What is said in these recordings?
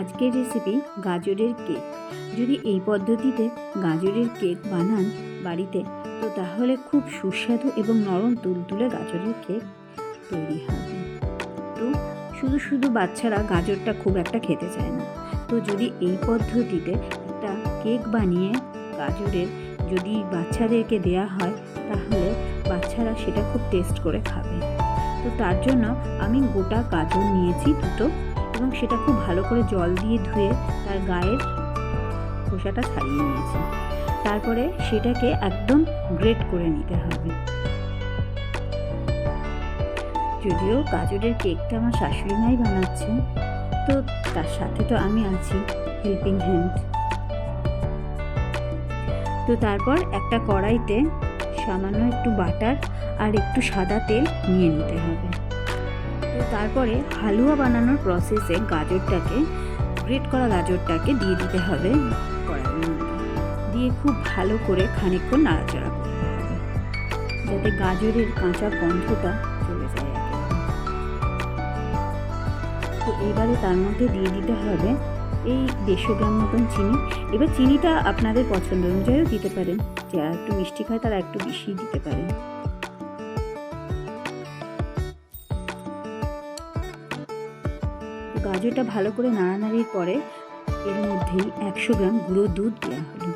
আজকের রেসিপি গাজরের কেক যদি এই পদ্ধতিতে গাজরের কেক বানান বাড়িতে, তো তাহলে খুব সুস্বাদু এবং নরম তুলতুলে গাজরের কেক তৈরি হবে। তো শুধু শুধু বাচ্চারা গাজরটা খুব একটা খেতে চায় না। তো যদি এই পদ্ধতিতে একটা কেক বানিয়ে গাজরের যদি বাচ্চাদেরকে দেয়া হয়, তাহলে বাচ্চারা সেটা খুব টেস্ট করে খাবে। তো তার জন্য আমি গোটা গাজর নিয়েছি দুটো। এবং সেটা খুব ভালো করে জল দিয়ে ধুয়ে তার গায়ের খোসাটা ছাড়িয়ে নিয়েছি। তারপরে সেটাকে একদম গ্রেট করে নিতে হবে। যদিও গাজরের কেকটা আমার শাশুড়ি মাই বানাচ্ছেন, তো তার সাথে তো আমি আছি হেল্পিং হ্যান্ড তো তারপর একটা কড়াইতে সামান্য একটু বাটার আর একটু সাদা তেল নিয়ে নিতে হবে। তো তারপরে হালুয়া বানানোর প্রসেসে গাজরটাকে গ্রেট করা গাজরটাকে দিয়ে দিতে হবে কড়াইয়ের মধ্যে। দিয়ে খুব ভালো করে খানিকক্ষণ নাড়াচাড়া করতে হবে। যাতে গাজরের কাঁচা গন্ধটা চলে যায় তো এবারে তার মধ্যে দিয়ে দিতে হবে এই দেড়শো গ্রাম মতন চিনি। এবার চিনিটা আপনাদের পছন্দ অনুযায়ীও দিতে পারেন। যারা একটু মিষ্টি খায় তারা একটু বেশি দিতে পারেন। গাজরটা ভালো করে নাড়ানাড়ির পরে এর মধ্যেই একশো গ্রাম গুঁড়ো দুধ দেওয়া হলো।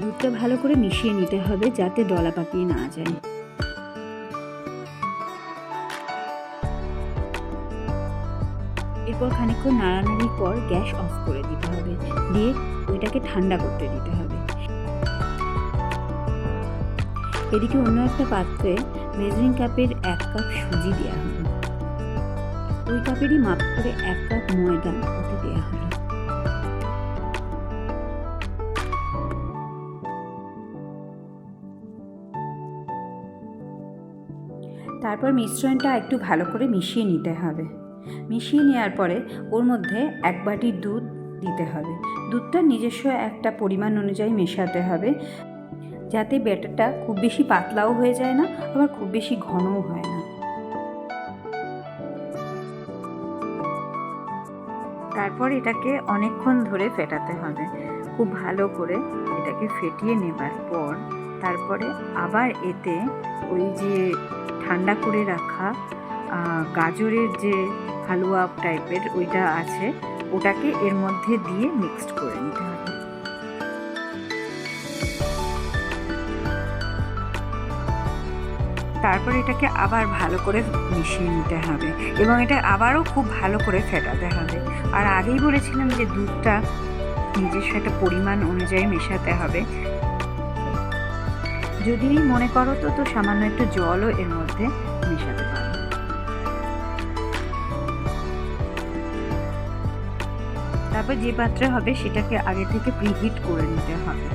দুধটা ভালো করে মিশিয়ে নিতে হবে যাতে ডলা পাকিয়ে না যায়। এরপর খানিকক্ষণ নাড়ানাড়ির পর গ্যাস অফ করে দিতে হবে। দিয়ে ওইটাকে ঠান্ডা করতে দিতে হবে। এদিকে অন্য একটা পাত্রে মেজারিং কাপের এক কাপ সুজি দেওয়া হলো। ওই কাপেরই মাপ করে এক কাপ ময়দা ওতে দেওয়া হলো। তারপর মিশ্রণটা একটু ভালো করে মিশিয়ে নিতে হবে। মিশিয়ে নেওয়ার পরে ওর মধ্যে এক বাটি দুধ দিতে হবে। দুধটা নিজস্ব একটা পরিমাণ অনুযায়ী মেশাতে হবে। যাতে ব্যাটারটা খুব বেশি পাতলাও হয়ে যায় না, আবার খুব বেশি ঘনও হয় না। তারপর এটাকে অনেকক্ষণ ধরে ফেটাতে হবে। খুব ভালো করে এটাকে ফেটিয়ে নেবার পর তারপরে আবার এতে ওই যে ঠান্ডা করে রাখা গাজরের যে হালুয়া টাইপের ওইটা আছে, ওটাকে এর মধ্যে দিয়ে মিক্সড করে নিতে হবে। তারপর এটাকে আবার ভালো করে মিশিয়ে নিতে হবে এবং এটা আবারও খুব ভালো করে ফেটাতে হবে। আর আগেই বলেছিলাম যে দুধটা নিজস্ব একটা পরিমাণ অনুযায়ী মেশাতে হবে। যদি মনে করো তো তো সামান্য একটু জলও এর মধ্যে মেশাতে পারো। তারপর যে পাত্রে হবে সেটাকে আগে থেকে প্রিহিট করে নিতে হবে।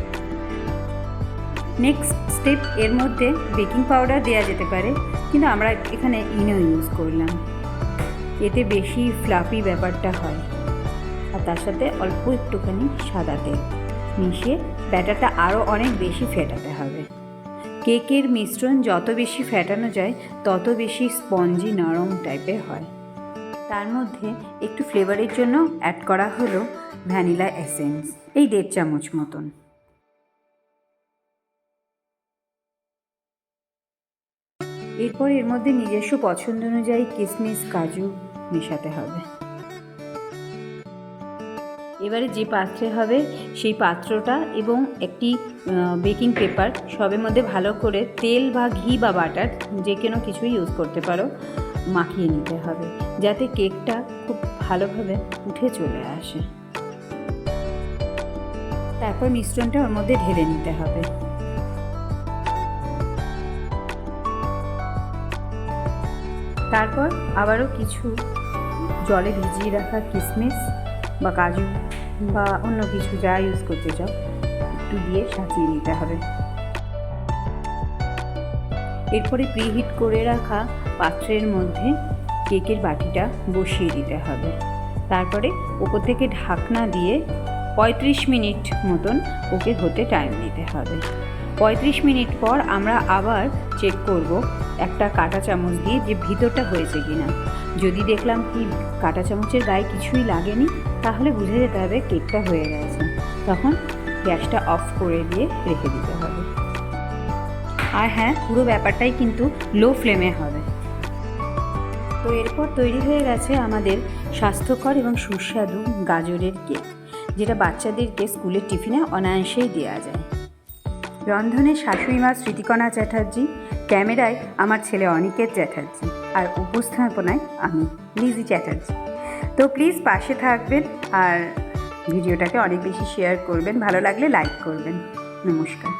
নেক্সট স্টেপ এর মধ্যে বেকিং পাউডার দেওয়া যেতে পারে, কিন্তু আমরা এখানে ইনো ইউজ করলাম। এতে বেশি ফ্লাফি ব্যাপারটা হয়। আর তার সাথে অল্প একটুখানি সাদা তেল মিশিয়ে ব্যাটারটা আরও অনেক বেশি ফেটাতে হবে। কেকের মিশ্রণ যত বেশি ফেটানো যায়, তত বেশি স্পঞ্জি নরম টাইপের হয়। তার মধ্যে একটু ফ্লেভারের জন্য অ্যাড করা হলো ভ্যানিলা এসেন্স এই দেড় চামচ মতন। এরপর এর মধ্যে নিজস্ব পছন্দ অনুযায়ী কিশমিশ কাজু মেশাতে হবে। এবারে যে পাত্রে হবে সেই পাত্রটা এবং একটি বেকিং পেপার সবের মধ্যে ভালো করে তেল বা ঘি বা বাটার যে কোনো কিছুই ইউজ করতে পারো, মাখিয়ে নিতে হবে যাতে কেকটা খুব ভালোভাবে উঠে চলে আসে। তারপর মিশ্রণটা ওর মধ্যে ঢেলে নিতে হবে। তারপর আবারও কিছু জলে ভিজিয়ে রাখা কিশমিশ বা কাজু বা অন্য কিছু যা ইউজ করতে চাও, একটু দিয়ে সাজিয়ে নিতে হবে। এরপরে প্রিহিট করে রাখা পাত্রের মধ্যে কেকের বাটিটা বসিয়ে দিতে হবে। তারপরে ওপর থেকে ঢাকনা দিয়ে পঁয়ত্রিশ মিনিট মতন ওকে হতে টাইম নিতে হবে। পঁয়ত্রিশ মিনিট পর আমরা আবার চেক করব একটা কাঁটা চামচ দিয়ে যে ভিতরটা হয়েছে কিনা। যদি দেখলাম কি কাঁটা চামচের গায়ে কিছুই লাগেনি, তাহলে বুঝে যেতে হবে কেকটা হয়ে গেছে। তখন গ্যাসটা অফ করে দিয়ে রেখে দিতে হবে। আর হ্যাঁ পুরো ব্যাপারটাই কিন্তু লো ফ্লেমে হবে। তো এরপর তৈরি হয়ে গেছে আমাদের স্বাস্থ্যকর এবং সুস্বাদু গাজরের কেক, যেটা বাচ্চাদেরকে স্কুলের টিফিনে অনায়াসেই দেওয়া যায়। রন্ধনে শাশুড়ি মা স্মৃতিকণা চ্যাটার্জি, ক্যামেরায় আমার ছেলে অনিকেত চ্যাটার্জি আর উপস্থাপনায় আমি লিজি চ্যাটার্জি। তো প্লিজ পাশে থাকবেন আর ভিডিওটাকে অনেক বেশি শেয়ার করবেন, ভালো লাগলে লাইক করবেন। নমস্কার।